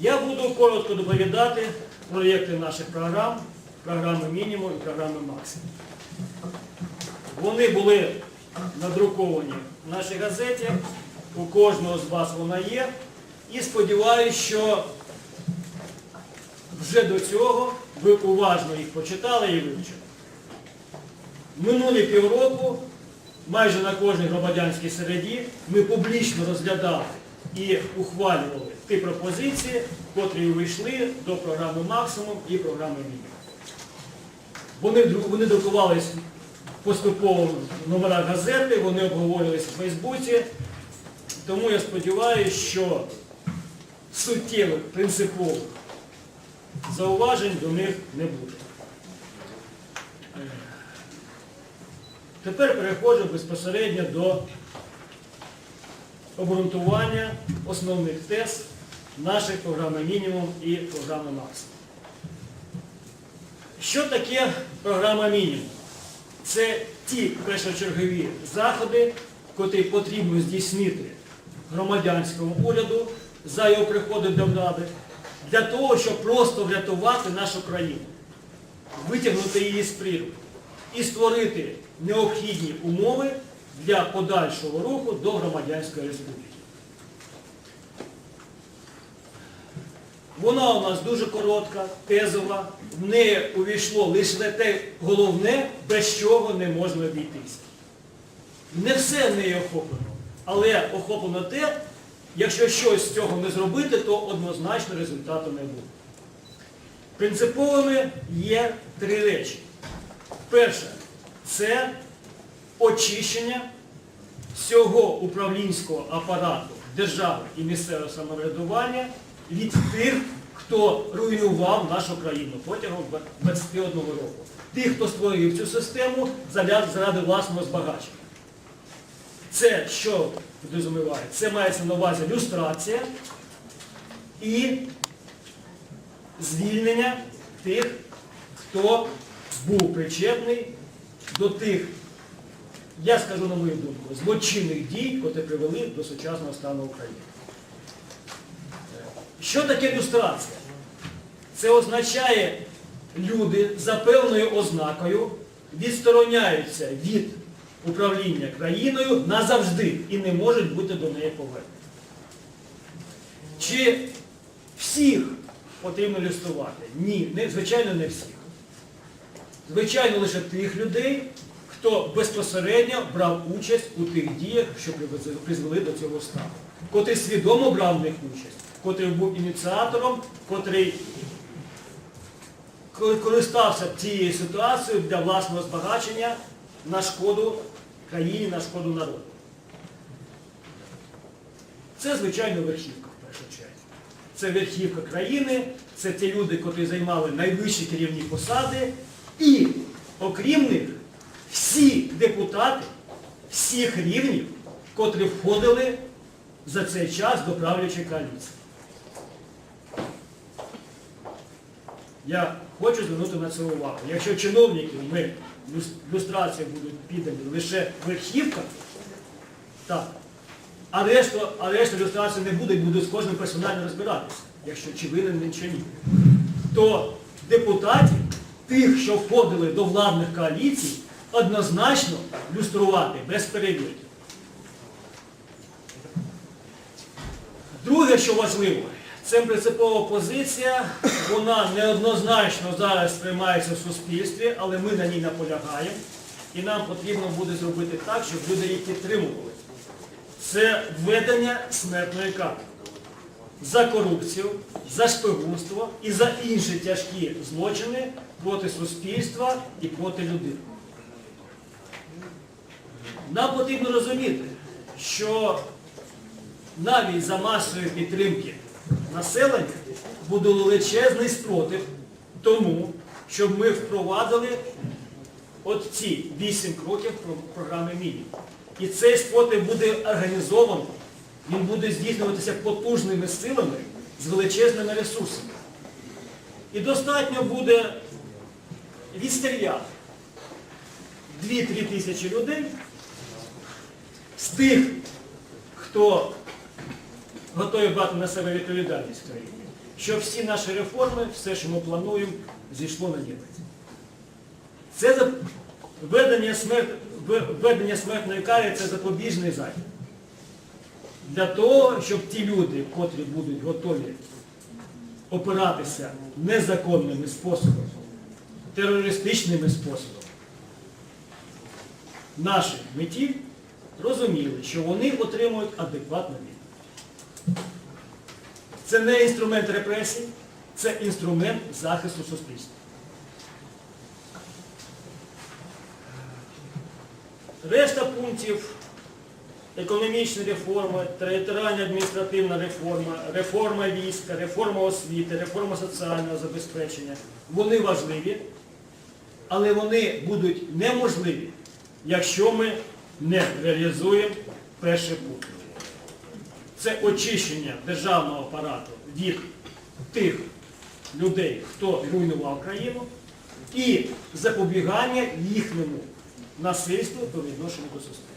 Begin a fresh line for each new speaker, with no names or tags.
Я буду коротко доповідати проєкти наших програм, програми мінімум і програми максимум. Вони були надруковані в нашій газеті, у кожного з вас вона є. І сподіваюся, що вже до цього ви уважно їх почитали і вивчили. Минулі півроку майже на кожній громадянській середі ми публічно розглядали і ухвалювали ті пропозиції, котрі увійшли до програми максимум і програми мінімум. Вони, вони друкувались поступово в номерах газети, вони обговорювалися в Фейсбуці. Тому я сподіваюся, що суттєвих принципових зауважень до них не буде. Е, Тепер переходжу безпосередньо до обґрунтування основних тез наших програми мінімум і програми максимум. Що таке програма мінімум? Це ті першочергові заходи, котрі потрібно здійснити громадянському уряду за його приходом до влади, для того, щоб просто врятувати нашу країну, витягнути її з прірви і створити необхідні умови для подальшого руху до громадянської республіки. Вона у нас дуже коротка, тезова, в неї увійшло лише те головне, без чого не можна обійтися. Не все в неї охоплено, але охоплено те, якщо щось з цього не зробити, то однозначно результату не буде. Принциповими є три речі. Перше це очищення всього управлінського апарату держави і місцевого самоврядування від тих, хто руйнував нашу країну протягом 21 року. Тих, хто створив цю систему заради власного збагачення. Це що підрозуміває? Це мається на увазі люстрація і звільнення тих, хто був причетний до тих, я скажу на мою думку, злочинних дій, котрі привели до сучасного стану України. Що таке люстрація? Це означає, люди за певною ознакою відстороняються від управління країною назавжди і не можуть бути до неї повернені. Чи всіх потрібно люструвати? Ні, не, звичайно, не всіх. Звичайно, лише тих людей, хто безпосередньо брав участь у тих діях, що призвели до цього стану. Котрий свідомо брав в них участь, котрий був ініціатором, котрий користався цією ситуацією для власного збагачення на шкоду країні, на шкоду народу. Це, звичайно, верхівка в першу чергу. Це верхівка країни, це ті люди, котрі займали найвищі керівні посади, і, окрім них, всі депутати всіх рівнів, котрі входили за цей час до правлячої коаліції. Я хочу звернути на це увагу. Якщо чиновників ми люстрації будуть піддані лише верхівка, так, а решту, а решту люстрації не буде, і буде з кожним персонально розбиратися, якщо чи винен він чи ні. То депутатів, тих, що входили до владних коаліцій, однозначно люструвати без перевірки. Друге, що важливо, це принципова позиція, вона неоднозначно зараз сприймається в суспільстві, але ми на ній наполягаємо. І нам потрібно буде зробити так, щоб люди її підтримували. Це введення смертної кари за корупцію, за шпигунство і за інші тяжкі злочини проти суспільства і проти людини. Нам потрібно розуміти, що навіть за масою підтримки населення буде величезний спротив тому, щоб ми впровадили от ці вісім кроків програми мінімум. І цей спротив буде організований, він буде здійснюватися потужними силами з величезними ресурсами. І достатньо буде відстріляти 2-3 тисячі людей з тих, хто готові брати на себе відповідальність в країні, що всі наші реформи, все, що ми плануємо, зійшло на нівець. Це введення, смерт... введення смертної кари це запобіжний захід. Для того, щоб ті люди, котрі будуть готові опиратися незаконними способами, терористичними способами, наших митів розуміли, що вони отримують адекватну відповідь. Це не інструмент репресій, це інструмент захисту суспільства. Решта пунктів економічні реформи, територіальна адміністративна реформа, реформа війська, реформа освіти, реформа соціального забезпечення, вони важливі, але вони будуть неможливі, якщо ми не реалізуємо перший пункт. Це очищення державного апарату від тих людей, хто руйнував країну, і запобігання їхньому насильству по відношенню до суспільства.